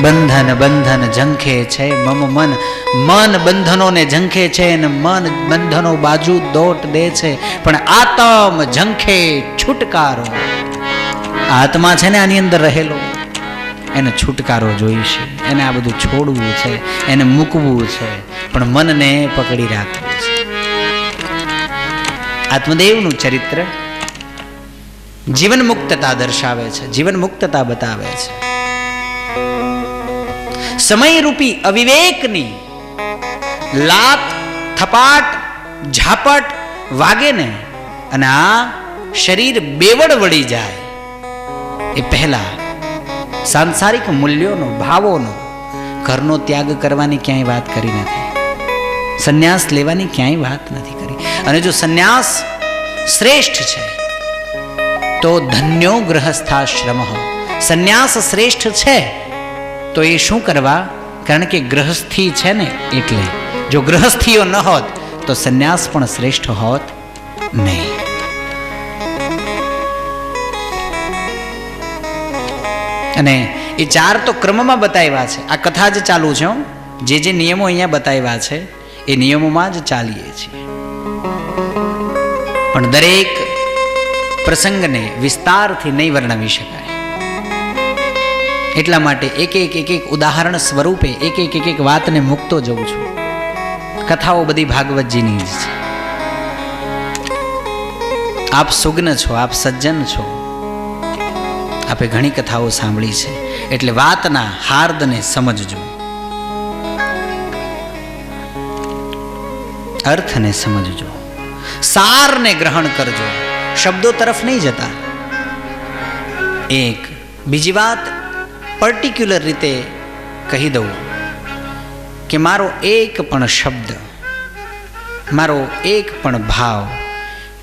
બંધન બંધન ઝંખે છે મમ મન. મન બંધનોને ઝંખે છે અને મન બંધનો બાજુ દોટ દે છે. પણ આતમ ઝંખે છુટકારો. આત્મા છે ને આની અંદર રહેલો. એને છુટકારો જોઈશે એને આ બધું છોડવું છે. એને મૂકવું છે. પણ મનને પકડી રાખવું છે. આત્મદેવનું ચરિત્ર જીવન મુક્તતા દર્શાવે છે. જીવન મુક્તતા બતાવે છે. સમયરૂપી અવિવેકની લાત, થપાટ, ઝાપટ વાગે ને અને આ શરીર બેવડ વળી જાય. એ પહેલા સાંસારિક મૂલ્યોનો, ભાવોનો, ઘરનો ત્યાગ કરવાની ક્યાંય વાત કરી નથી. સંન્યાસ લેવાની ક્યાંય વાત નથી કરી. અને જો સંન્યાસ શ્રેષ્ઠ છે, તો ધન્યો ગ્રહસ્થાશ્રમ. સંન્યાસ શ્રેષ્ઠ છે તો એ શું કરવા? કારણ કે ગ્રહસ્થી છે ને એટલે. જો ગ્રહસ્થીઓ ન હોત, તો સંન્યાસ પણ શ્રેષ્ઠ હોત નહીં. અને એ ચાર તો ક્રમમાં બતાવ્યા છે. આ કથા જ ચાલુ છે. જે જે નિયમો અહીંયા બતાવ્યા છે, એ નિયમોમાં જ ચાલીએ છીએ. પણ દરેક પ્રસંગને વિસ્તારથી નહીં વર્ણવી શકાય. એટલા માટે એક એક એક એક ઉદાહરણ સ્વરૂપે એક એક એક એક વાતને મૂકતો જઉં છું. કથાઓ બધી ભાગવતજીની જ છે. આપ સુગ્ન છો, આપ સજ્જન છો. આપે ઘણી કથાઓ સાંભળી છે. એટલે વાતના હાર્દને સમજજો. અર્થને સમજજો. સારને ગ્રહણ કરજો. શબ્દો તરફ નહીં જતા. એક બીજી વાત પર્ટિક્યુલર રીતે કહી દઉં કે મારો એક પણ શબ્દ, મારો એક પણ ભાવ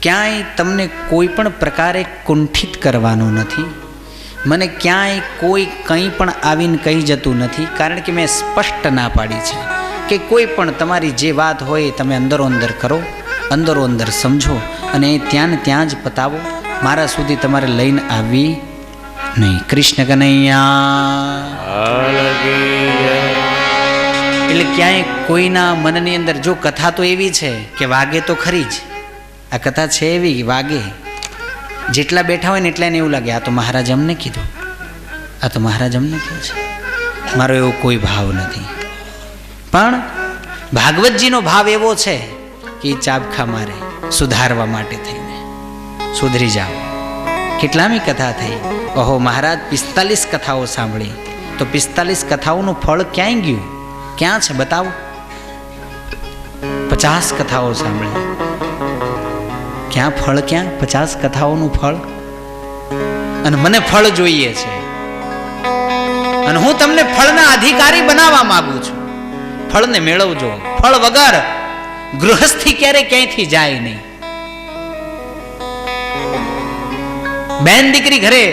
ક્યાંય તમને કોઈ પણ પ્રકારે કુંઠિત કરવાનો નથી. મને ક્યાંય કોઈ કંઈ પણ આવીને કહી જતું નથી, કારણ કે મેં સ્પષ્ટ ના પાડી છે કે કોઈ પણ તમારી જે વાત હોય તમે અંદરો અંદર કરો, અંદરો અંદર સમજો અને ત્યાં ને ત્યાં જ પતાવો. મારા સુધી તમારે લઈને આવી નહીં કૃષ્ણ કનૈયા એટલે ક્યાંય કોઈના મનની અંદર જો કથા તો એવી છે કે વાગે તો ખરી જ. આ કથા છે એવી વાગે. જેટલા બેઠા હોય ને એટલા એને એવું લાગે, આ તો મહારાજ અમને કીધું. આ તો મહારાજ અમને કીધું છે. મારો એવો કોઈ ભાવ નથી. પણ ભાગવતજીનો ભાવ એવો છે કે ચાબખા મારે સુધારવા માટે થઈને. સુધરી જાઓ. કેટલામી કથા થઈ? ઓહો, મહારાજ, પિસ્તાલીસ કથાઓ સાંભળી. તો પિસ્તાલીસ કથાઓનું ફળ ક્યાંય ગયું? ક્યાં છે, બતાવો? પચાસ કથાઓ સાંભળી. ક્યાં ફળ ક્યાં? પચાસ કથાઓનું ફળ? અને મને ફળ જોઈએ છે. અને હું તમને ફળના અધિકારી બનાવવા માંગુ છું. ફળને મેળવજો. ફળ વગર ગૃહસ્થી ક્યારે ક્યાંયથી જાય નહીં. બેન દીકરી ઘરે,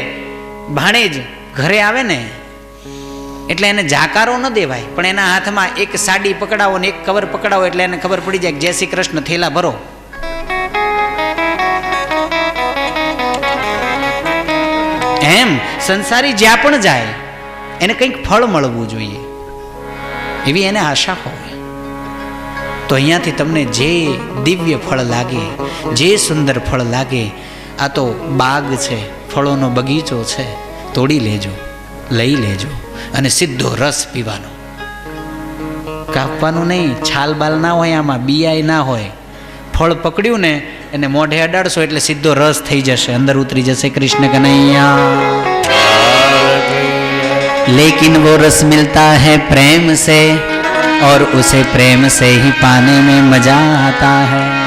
ભાણેજ ઘરે આવે ને, એટલે એને જાકારો ન દેવાય, પણ એના હાથમાં એક સાડી પકડાવો ને એક કવર પકડાવો એટલે એને ખબર પડી જાય કે જય શ્રી કૃષ્ણ, થેલા ભરો. એમ, સંસારી જ્યાં પણ જાય, એને કંઈક ફળ મળવું જોઈએ. એવી એને આશા હોય. તો અહીંયાથી તમને જે દિવ્ય ફળ લાગે, જે સુંદર ફળ લાગે આ તો બાગ છે ફળોનો બગીચો છે તોડી લેજો લઈ લેજો અને સીધો રસ પીવાનો કાપવાનું નહીં છાલ બાલ ના હોય આમાં બિયાય ના હોય ફળ પકડ્યું ને એને મોઢે અડાડશો એટલે સીધો રસ થઈ જશે અંદર ઉતરી જશે કૃષ્ણ કનૈયા लेकिन वो रस मिलता है प्रेम से और उसे प्रेम से ही पाने में मजा आता है